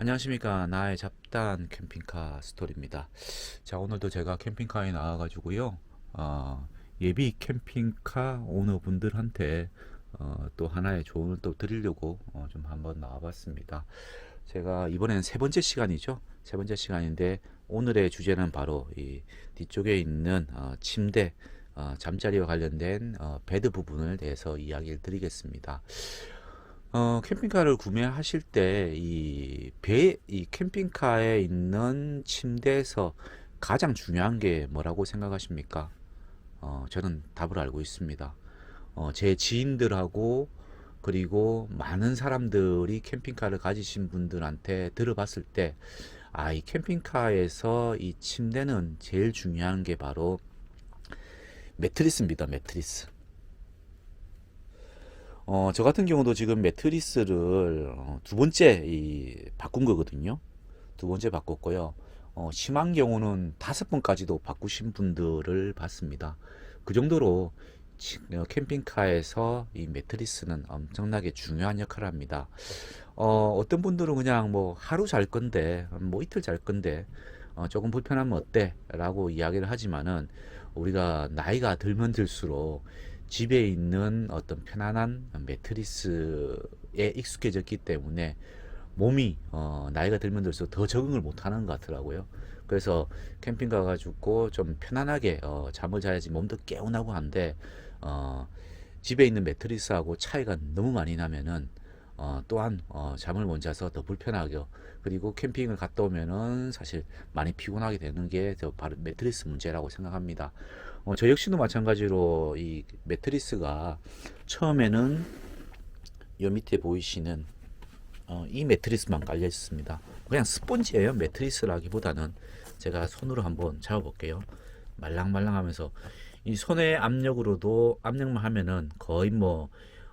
안녕하십니까. 나의 잡단 캠핑카 스토리입니다. 자 오늘도 제가 캠핑카에 나와 가지고요 어, 예비 캠핑카 오너분들한테 어, 또 하나의 조언을 또 드리려고 어, 좀 한번 나와 봤습니다. 제가 이번에는 세 번째 시간이죠? 세 번째 시간인데 오늘의 주제는 바로 이 뒤쪽에 있는 어, 침대 어, 잠자리와 관련된 어, 베드 부분을 대해서 이야기를 드리겠습니다 어, 캠핑카를 구매하실 때 이 배, 이 캠핑카에 있는 침대에서 가장 중요한 게 뭐라고 생각하십니까? 어, 저는 답을 알고 있습니다. 어, 제 지인들하고 그리고 많은 사람들이 캠핑카를 가지신 분들한테 들어봤을 때, 아, 이 캠핑카에서 이 침대는 제일 중요한 게 바로 매트리스입니다, 매트리스. 어, 저 같은 경우도 지금 매트리스를 어, 두 번째 이 바꾼 거거든요. 두 번째 바꿨고요. 어, 심한 경우는 다섯 번까지도 바꾸신 분들을 봤습니다. 그 정도로 치- 어, 캠핑카에서 이 매트리스는 엄청나게 중요한 역할을 합니다. 어, 어떤 분들은 그냥 뭐 하루 잘 건데, 뭐 이틀 잘 건데, 어, 조금 불편하면 어때? 라고 이야기를 하지만은 우리가 나이가 들면 들수록 집에 있는 어떤 편안한 매트리스에 익숙해졌기 때문에 몸이 어, 나이가 들면 들수록 더 적응을 못하는 것 같더라고요. 그래서 캠핑 가가지고 좀 편안하게 어, 잠을 자야지 몸도 개운하고 한데 어, 집에 있는 매트리스하고 차이가 너무 많이 나면은 어, 또한 어, 잠을 못 자서 더 불편하고 그리고 캠핑을 갔다 오면은 사실 많이 피곤하게 되는 게저 바로 매트리스 문제라고 생각합니다. 어, 저 역시도 마찬가지로 이 매트리스가 처음에는 요 밑에 보이시는 어, 이 매트리스만 깔려 있습니다. 그냥 스펀지예요. 매트리스라기보다는 제가 손으로 한번 잡아볼게요. 말랑말랑하면서 이 손의 압력으로도 압력만 하면은 거의 뭐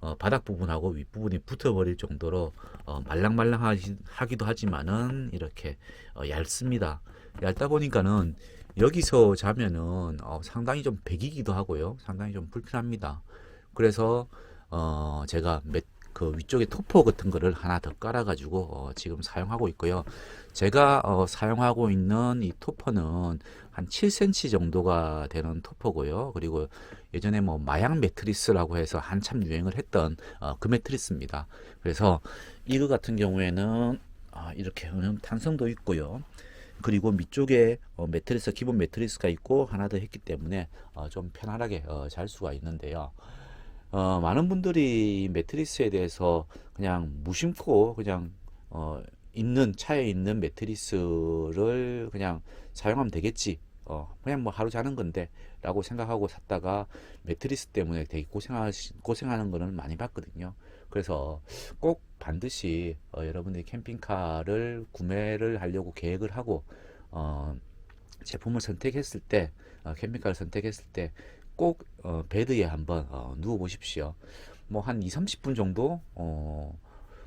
어, 바닥 부분하고 윗 부분이 붙어버릴 정도로 어, 말랑말랑하기도 하지만은 이렇게 어, 얇습니다. 얇다 보니까는 여기서 자면은 어, 상당히 좀 배기기도 하고요. 상당히 좀 불편합니다. 그래서 어, 제가 몇, 그 위쪽에 토퍼 같은 거를 하나 더 깔아가지고 어, 지금 사용하고 있고요. 제가 어, 사용하고 있는 이 토퍼는 한 7cm 정도가 되는 토퍼고요. 그리고 예전에 뭐 마약 매트리스라고 해서 한참 유행을 했던 어, 그 매트리스입니다. 그래서 이거 같은 경우에는 아, 이렇게 음, 탄성도 있고요. 그리고 밑쪽에 어, 매트리스 기본 매트리스가 있고 하나 더 했기 때문에 어, 좀 편안하게 어, 잘 수가 있는데요. 어, 많은 분들이 이 매트리스에 대해서 그냥 무심코 그냥 어, 있는 차에 있는 매트리스를 그냥 사용하면 되겠지. 어, 그냥 뭐 하루 자는 건데 라고 생각하고 샀다가 매트리스 때문에 되게 고생하, 고생하는 거는 많이 봤거든요. 그래서 꼭 반드시 어, 여러분들이 캠핑카를 구매를 하려고 계획을 하고 어, 제품을 선택했을 때 어, 캠핑카를 선택했을 때꼭 어, 베드에 한번 어, 누워 보십시오. 뭐 한 2, 30분 정도 어,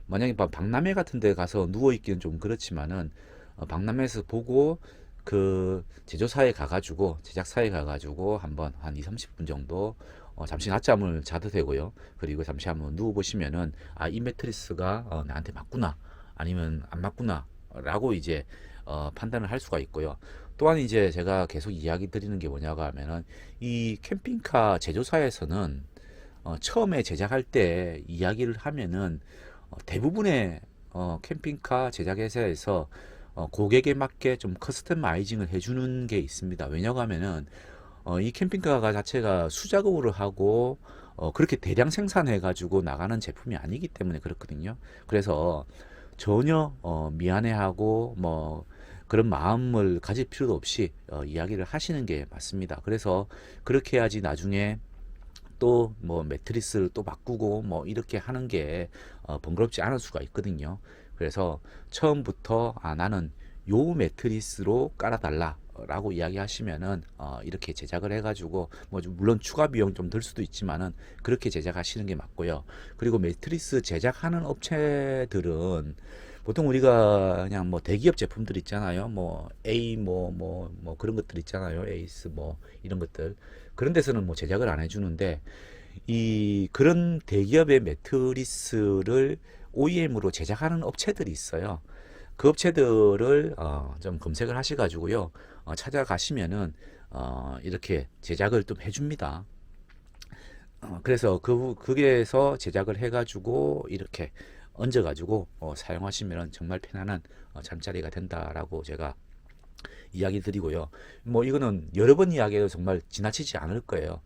만약에 막 박람회 같은 데 가서 누워 있기는 좀 그렇지만은 어, 박람회에서 보고 그 제조사에 가가지고 제작사에 가가지고 한번 한 2, 30분 정도 어, 잠시 낮잠을 자도 되고요. 그리고 잠시 한번 누워 보시면은 아, 이 매트리스가 어, 나한테 맞구나 아니면 안 맞구나 라고 이제 어, 판단을 할 수가 있고요. 또한 이제 제가 계속 이야기 드리는 게 뭐냐고 하면은 이 캠핑카 제조사에서는 어, 처음에 제작할 때 이야기를 하면은 어, 대부분의 어, 캠핑카 제작 회사에서 어, 고객에 맞게 좀 커스터마이징을 해주는 게 있습니다. 왜냐고 하면은 어, 이 캠핑카 자체가 수작업으로 하고 어, 그렇게 대량 생산해 가지고 나가는 제품이 아니기 때문에 그렇거든요. 그래서 전혀 어, 미안해하고 뭐 그런 마음을 가질 필요도 없이 어, 이야기를 하시는 게 맞습니다. 그래서 그렇게 해야지 나중에 또 뭐 매트리스를 또 바꾸고 뭐 이렇게 하는 게 어, 번거롭지 않을 수가 있거든요. 그래서 처음부터 아 나는 요 매트리스로 깔아달라 라고 이야기하시면은 어, 이렇게 제작을 해가지고 뭐좀 물론 추가 비용 좀 들 수도 있지만은 그렇게 제작하시는 게 맞고요. 그리고 매트리스 제작하는 업체들은 보통 우리가 그냥 뭐 대기업 제품들 있잖아요. 뭐 A 뭐뭐뭐 그런 것들 있잖아요. 에이스 뭐 이런 것들 그런 데서는 뭐 제작을 안 해주는데 이 그런 대기업의 매트리스를 OEM으로 제작하는 업체들이 있어요. 그 업체들을 어, 좀 검색을 하셔가지고요 어, 찾아가시면은 어, 이렇게 제작을 좀 해줍니다. 어, 그래서 그 그게서 제작을 해가지고 이렇게 얹어가지고 어, 사용하시면 정말 편안한 어, 잠자리가 된다라고 제가 이야기 드리고요. 뭐 이거는 여러 번 이야기해도 정말 지나치지 않을 거예요.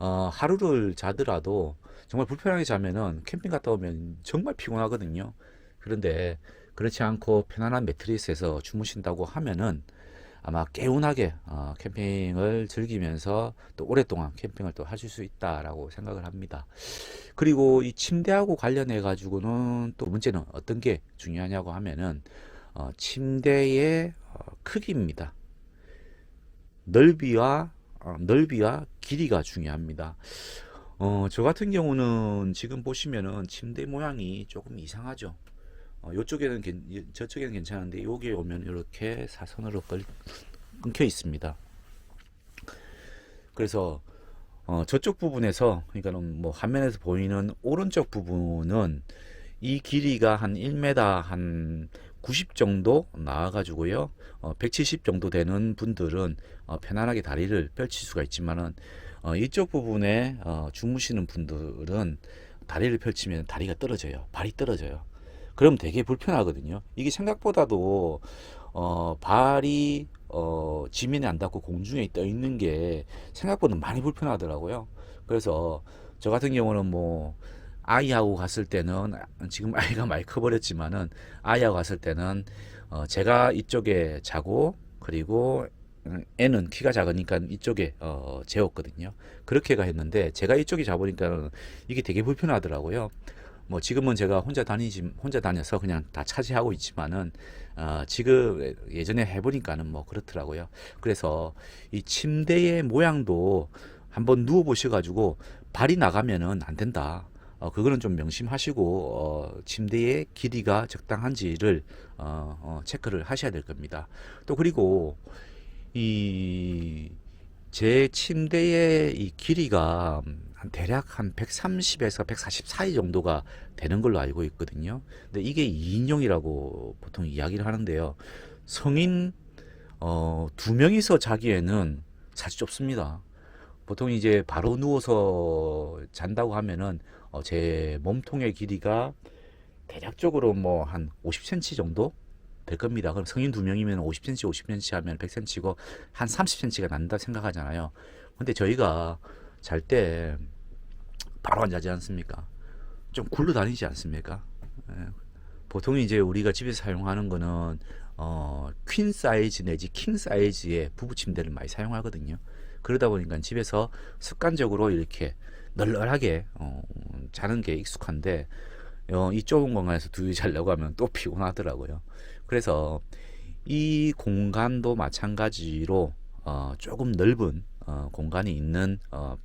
어, 하루를 자더라도 정말 불편하게 자면은 캠핑 갔다 오면 정말 피곤하거든요. 그런데 그렇지 않고 편안한 매트리스에서 주무신다고 하면은 아마 개운하게 어, 캠핑을 즐기면서 또 오랫동안 캠핑을 또 하실 수 있다라고 생각을 합니다. 그리고 이 침대하고 관련해 가지고는 또 문제는 어떤 게 중요하냐고 하면은 어, 침대의 어, 크기입니다. 넓이와 어, 넓이와 길이가 중요합니다. 어, 저 같은 경우는 지금 보시면은 침대 모양이 조금 이상하죠. 어, 요쪽에는 저쪽에는 괜찮은데 여기에 오면 이렇게 사선으로 끌- 끊겨 있습니다. 그래서 어, 저쪽 부분에서 그러니까는 뭐 화면에서 보이는 오른쪽 부분은 이 길이가 한 1m 한 90 정도 나와가지고요. 어, 170 정도 되는 분들은 어, 편안하게 다리를 펼칠 수가 있지만은 어, 이쪽 부분에 어, 주무시는 분들은 다리를 펼치면 다리가 떨어져요. 발이 떨어져요. 그럼 되게 불편하거든요. 이게 생각보다도 어, 발이 어, 지면에 안 닿고 공중에 떠 있는 게 생각보다 많이 불편하더라고요. 그래서 저 같은 경우는 뭐 아이하고 갔을 때는 지금 아이가 많이 커버렸지만은 아이하고 갔을 때는 어, 제가 이쪽에 자고 그리고 음, 애는 키가 작으니까 이쪽에 어, 재웠거든요. 그렇게가 했는데 제가 이쪽에 잡으니까 이게 되게 불편하더라고요. 뭐 지금은 제가 혼자 다니지 혼자 다녀서 그냥 다 차지하고 있지만은 어, 지금 예전에 해보니까는 뭐 그렇더라고요. 그래서 이 침대의 모양도 한번 누워 보셔가지고 발이 나가면은 안 된다. 어, 그거는 좀 명심하시고 어, 침대의 길이가 적당한지를 어, 어, 체크를 하셔야 될 겁니다. 또 그리고 이 제 침대의 이 길이가 한 대략 한 130에서 140 사이 정도가 되는 걸로 알고 있거든요. 근데 이게 2인용이라고 보통 이야기를 하는데요. 성인 어, 두 명이서 자기에는 사실 좁습니다. 보통 이제 바로 누워서 잔다고 하면은 어, 제 몸통의 길이가 대략적으로 뭐 한 50cm 정도 될 겁니다. 그럼 성인 두 명이면 50cm, 50cm 하면 100cm고 한 30cm가 난다 생각하잖아요. 근데 저희가 잘 때 바로 안 자지 않습니까? 좀 굴러 다니지 않습니까? 예. 보통 이제 우리가 집에서 사용하는 거는 어, 퀸 사이즈 내지 킹 사이즈의 부부 침대를 많이 사용하거든요. 그러다 보니까 집에서 습관적으로 이렇게 널널하게 어, 자는 게 익숙한데 어, 이 좁은 공간에서 둘이 자려고 하면 또 피곤하더라고요. 그래서 이 공간도 마찬가지로 어, 조금 넓은 어, 공간이 있는 어,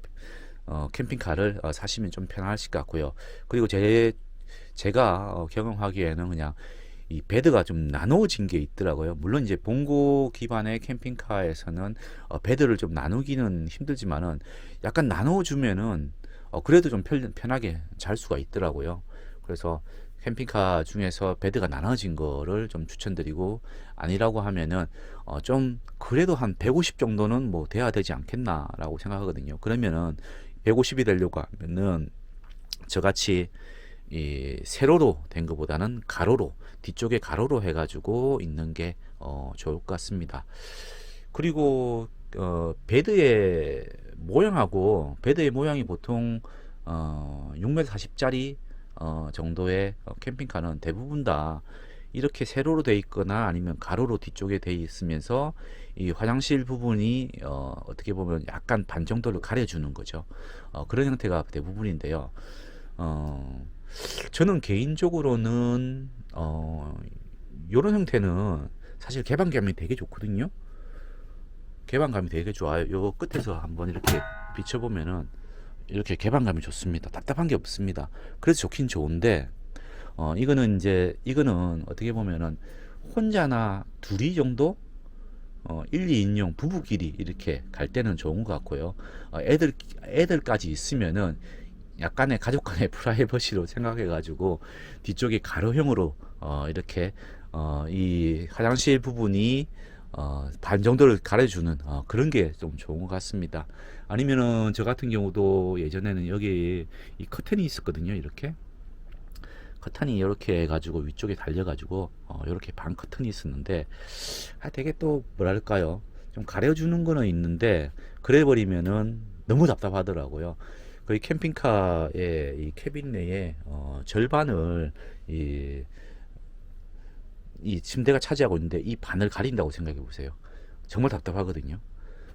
어, 캠핑카를 어, 사시면 좀 편하실 것 같고요. 그리고 제 제가 어, 경험하기에는 그냥 이 베드가 좀 나누어진 게 있더라고요. 물론 이제 봉고 기반의 캠핑카에서는 어, 베드를 좀 나누기는 힘들지만은 약간 나누어주면은 어, 그래도 좀 편, 편하게 잘 수가 있더라고요. 그래서 캠핑카 중에서 베드가 나눠진 거를 좀 추천드리고 아니라고 하면은 어, 좀 그래도 한 150 정도는 뭐 돼야 되지 않겠나라고 생각하거든요. 그러면은 150이 되려고 하면은 저같이 이 세로로 된 것보다는 가로로 뒤쪽에 가로로 해가지고 있는 게 어, 좋을 것 같습니다. 그리고 어, 베드의 모양하고 베드의 모양이 보통 어, 6m 40짜리 어, 정도의 어, 캠핑카는 대부분 다 이렇게 세로로 돼 있거나 아니면 가로로 뒤쪽에 돼 있으면서 이 화장실 부분이 어, 어떻게 보면 약간 반 정도를 가려주는 거죠. 어, 그런 형태가 대부분인데요. 어, 저는 개인적으로는 어, 이런 형태는 사실 개방감이 되게 좋거든요. 개방감이 되게 좋아요. 요 끝에서 한번 이렇게 비춰보면은 이렇게 개방감이 좋습니다. 답답한 게 없습니다. 그래서 좋긴 좋은데 어 이거는 이제 이거는 어떻게 보면은 혼자나 둘이 정도 어 1, 2인용 부부끼리 이렇게 갈 때는 좋은 것 같고요. 어 애들 애들까지 있으면은 약간의 가족 간의 프라이버시로 생각해 가지고 뒤쪽에 가로형으로 어, 이렇게 어, 이 화장실 부분이 어, 반 정도를 가려주는 어, 그런 게 좀 좋은 것 같습니다. 아니면은 저 같은 경우도 예전에는 여기 이 커튼이 있었거든요. 이렇게 커튼이 이렇게 해가지고 위쪽에 달려가지고 어, 이렇게 반 커튼이 있었는데 아, 되게 또 뭐랄까요 좀 가려주는 거는 있는데 그래 버리면은 너무 답답하더라고요. 거의 캠핑카의 이 캐빈 내에 어, 절반을 이, 이 침대가 차지하고 있는데 이 반을 가린다고 생각해 보세요. 정말 답답하거든요.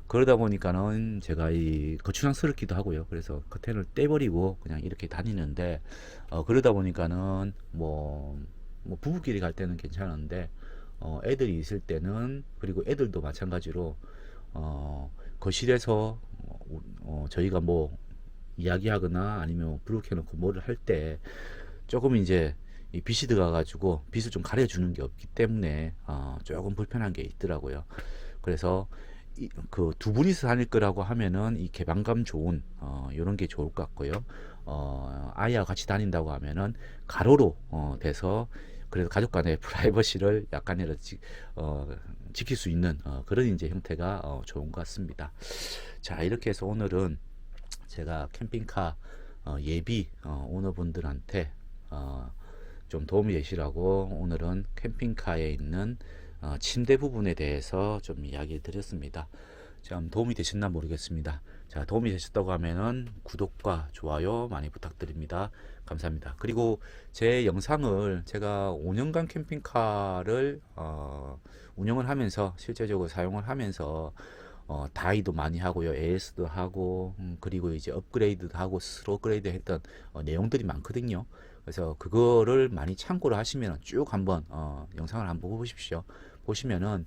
그러다 보니까는 제가 이 거추장스럽기도 하고요. 그래서 커튼을 떼버리고 그냥 이렇게 다니는데 어, 그러다 보니까는 뭐, 뭐 부부끼리 갈 때는 괜찮은데 어, 애들이 있을 때는 그리고 애들도 마찬가지로 어, 거실에서 어, 어, 저희가 뭐 이야기하거나 아니면 켜놓고 뭐를 할 때 조금 이제 이 빛이 들어가가지고 빛을 좀 가려주는 게 없기 때문에 어, 조금 불편한 게 있더라고요. 그래서 그 두 분이서 다닐 거라고 하면은 이 개방감 좋은 어, 이런 게 좋을 것 같고요. 어, 아이와 같이 다닌다고 하면은 가로로 어, 돼서 그래도 가족 간의 프라이버시를 약간이라도 지, 어, 지킬 수 있는 어, 그런 이제 형태가 어, 좋은 것 같습니다. 자 이렇게 해서 오늘은 제가 캠핑카 어, 예비 어, 오너분들한테 어, 좀 도움이 되시라고 오늘은 캠핑카에 있는 어, 침대 부분에 대해서 좀 이야기를 드렸습니다. 좀 도움이 되셨나 모르겠습니다. 자, 도움이 되셨다고 하면은 구독과 좋아요 많이 부탁드립니다. 감사합니다. 그리고 제 영상을 제가 5년간 캠핑카를 어, 운영을 하면서 실제적으로 사용을 하면서 어, 다이도 많이 하고요. AS도 하고 음, 그리고 이제 업그레이드도 하고 스로 업그레이드 했던 어, 내용들이 많거든요. 그래서 그거를 많이 참고를 하시면 쭉 한번 어, 영상을 한번 보십시오. 보시면은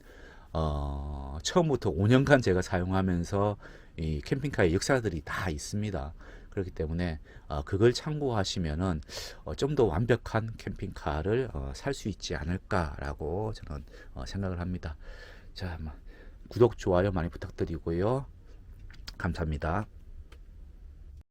어, 처음부터 5년간 제가 사용하면서 이 캠핑카의 역사들이 다 있습니다. 그렇기 때문에 어, 그걸 참고하시면은 어, 좀 더 완벽한 캠핑카를 어, 살 수 있지 않을까라고 저는 어, 생각을 합니다. 자, 뭐, 구독, 좋아요 많이 부탁드리고요. 감사합니다.